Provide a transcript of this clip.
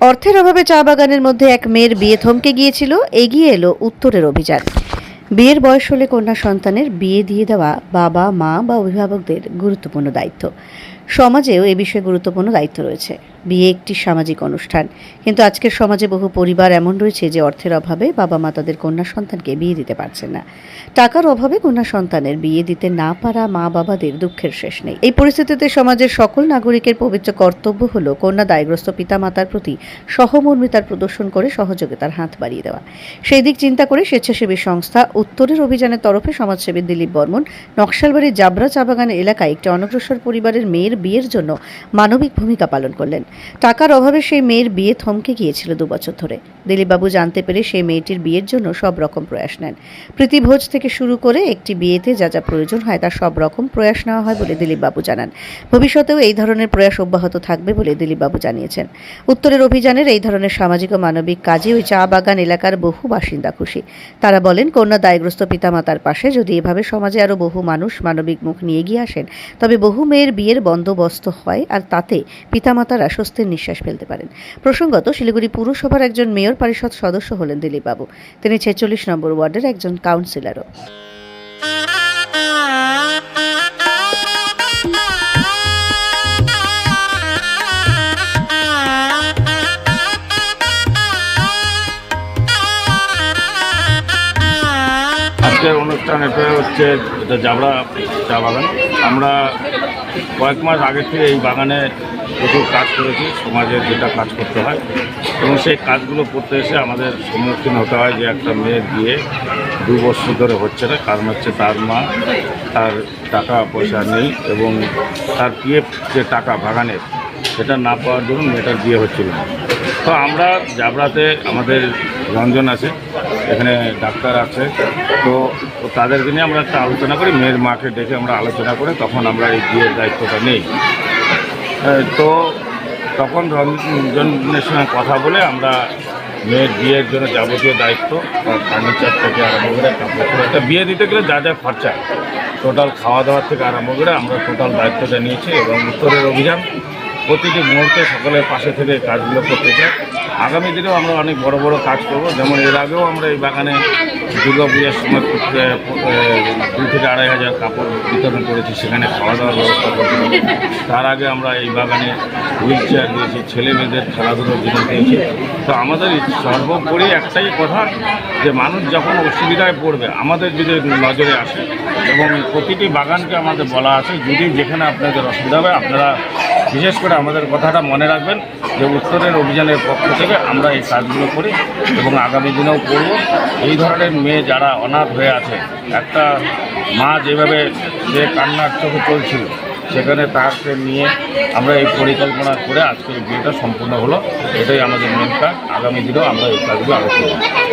অর্থের অভাবে চা বাগানের মধ্যে এক মেয়ের বিয়ে থমকে গিয়েছিল, এগিয়ে এলো উত্তরের অভিযান। বিয়ের বয়স হলে কন্যা সন্তানের বিয়ে দিয়ে দেওয়া বাবা, মা বা অভিভাবকদের গুরুত্বপূর্ণ দায়িত্ব। সমাজেও এ বিষয়ে গুরুত্বপূর্ণ দায়িত্ব রয়েছে। বিয়ে একটি সামাজিক অনুষ্ঠান। কিন্তু আজকের সমাজে বহু পরিবার এমন রয়েছে যে অর্থের অভাবে বাবা মা তাদের কন্যা সন্তানকে বিয়ে দিতে পারছেন না। টাকার অভাবে কন্যা সন্তানের বিয়ে দিতে না পারা মা বাবাদের দুঃখের শেষ নেই। এই পরিস্থিতিতে সমাজের সকল নাগরিকের পবিত্র কর্তব্য হল কন্যা দায়গ্রস্ত পিতামাতার প্রতি সহমর্মিতার প্রদর্শন করে সহযোগিতার হাত বাড়িয়ে দেওয়া। সেই দিক চিন্তা করে স্বেচ্ছাসেবী সংস্থা উত্তরের অভিযানের তরফে সমাজসেবী দিলীপ বর্মন নকশালবাড়ির জাবরা চা বাগান এলাকায় একটি অনগ্রসর পরিবারের মেয়ের বিয়ের জন্য মানবিক ভূমিকা পালন করলেন। টাকার অভাবে সেই মেয়ের বিয়ে থমকে গিয়েছিল দু বছর ধরে। দিলীপবাবু জানতে পেরে সেই মেয়েটির বিয়ের জন্য সব রকম প্রয়াস নেন। প্রীতিভোজ থেকে শুরু করে একটি বিয়েতে যা যা প্রয়োজন হয় তার সব রকম প্রয়াস নেওয়া হয় বলে দিলীপবাবু জানান। ভবিষ্যতেও এই ধরনের প্রয়াস অব্যাহত থাকবে বলে দিলীপবাবু জানিয়েছেন। উত্তরের অভিযানের এই ধরনের সামাজিক ও মানবিক কাজে ওই চা বাগান এলাকার বহু বাসিন্দা খুশি। তারা বলেন, কন্যা দায়গ্রস্ত পিতামাতার পাশে যদি এভাবে সমাজে আরও বহু মানুষ মানবিক মুখ নিয়ে এগিয়ে আসেন, তবে বহু মেয়ের বিয়ের বন্দোবস্ত হয় আর তাতে পিতামাতারা স্বস্তির নিঃশ্বাস ফেলতে পারেন। প্রসঙ্গত, শিলিগুড়ি পুরসভার একজন মেয়র পরিষদ সদস্য হলেন দিলীপবাবু। তিনি ছেচল্লিশ নম্বর ওয়ার্ডের একজন কাউন্সিলরও। আজকের অনুষ্ঠান এটা হচ্ছে এটা জাবড়া, চা বাগান। আমরা কয়েক মাস আগে থেকে এই বাগানে প্রচুর কাজ করেছি সমাজের যেটা কাজ করতে হয়। এবং সেই কাজগুলো করতে এসে আমাদের সম্মুখীন হতে হয় যে একটা মেয়ের বিয়ে দু বছর ধরে হচ্ছে না, কারণ হচ্ছে তার মা, তার টাকা পয়সা নেই এবং তার পিএফ যে টাকা বাগানের সেটা না পাওয়ার জন্য মেয়েটার বিয়ে হচ্ছিল তো আমরা জাবড়াতে আমাদের রঞ্জন আছে এখানে ডাক্তার আছে। তো তাদেরকে নিয়ে আমরা একটা আলোচনা করি, মেয়ের মাকে ডেকে আমরা আলোচনা করে তখন আমরা এই বিয়ের দায়িত্বটা নেই। তো তখন রঞ্জনের সঙ্গে কথা বলে আমরা মেয়ের বিয়ের জন্য যাবতীয় দায়িত্ব তার ফার্নিচার থেকে আরম্ভ করে কাপড় একটা বিয়ে দিতে গেলে যা যা খরচা। টোটাল খাওয়া দাওয়ার থেকে আরম্ভ করে আমরা টোটাল দায়িত্বটা নিয়েছি এবং উত্তরের অভিযান প্রতিটি মুহূর্তে সকলের পাশে থেকে কাজগুলো করতে চাই। আগামী দিনেও আমরা অনেক বড় বড় কাজ করব। যেমন এর আগেও আমরা এই বাগানে দুর্গা পূজার সময় দুই থেকে আড়াই হাজার কাপড় বিতরণ করেছি, সেখানে খাওয়া দাওয়ার ব্যবস্থা করছি তার আগে আমরা এই বাগানে হুইল চেয়ার দিয়েছি ছেলে মেয়েদের খেলাধুলোর জিনিস দিয়েছি। তো আমাদের সর্বোপরি একটাই কথা যে মানুষ যখন অসুবিধায় পড়বে, আমাদের যদি নজরে আসে এবং প্রতিটি বাগানকে আমাদের বলা আছে, যদি যেখানে আপনাদের অসুবিধা হবে, আপনারা বিশেষ করে আমাদের কথাটা মনে রাখবেন যে উত্তরের অভিযানের পক্ষ থেকে আমরা এই কাজগুলো করি এবং আগামী দিনেও করব। এই ধরনের মেয়ে যারা অনাথ হয়ে আছে, একটা মা যেভাবে যে কান্নার চোখে চলছিল, সেখানে তাকে নিয়ে আমরা এই পরিকল্পনা করে আজকে বিয়েটা সম্পূর্ণ হলো। এটাই আমাদের মেন কাজ। আগামী দিনেও আমরা এই কাজগুলো করব।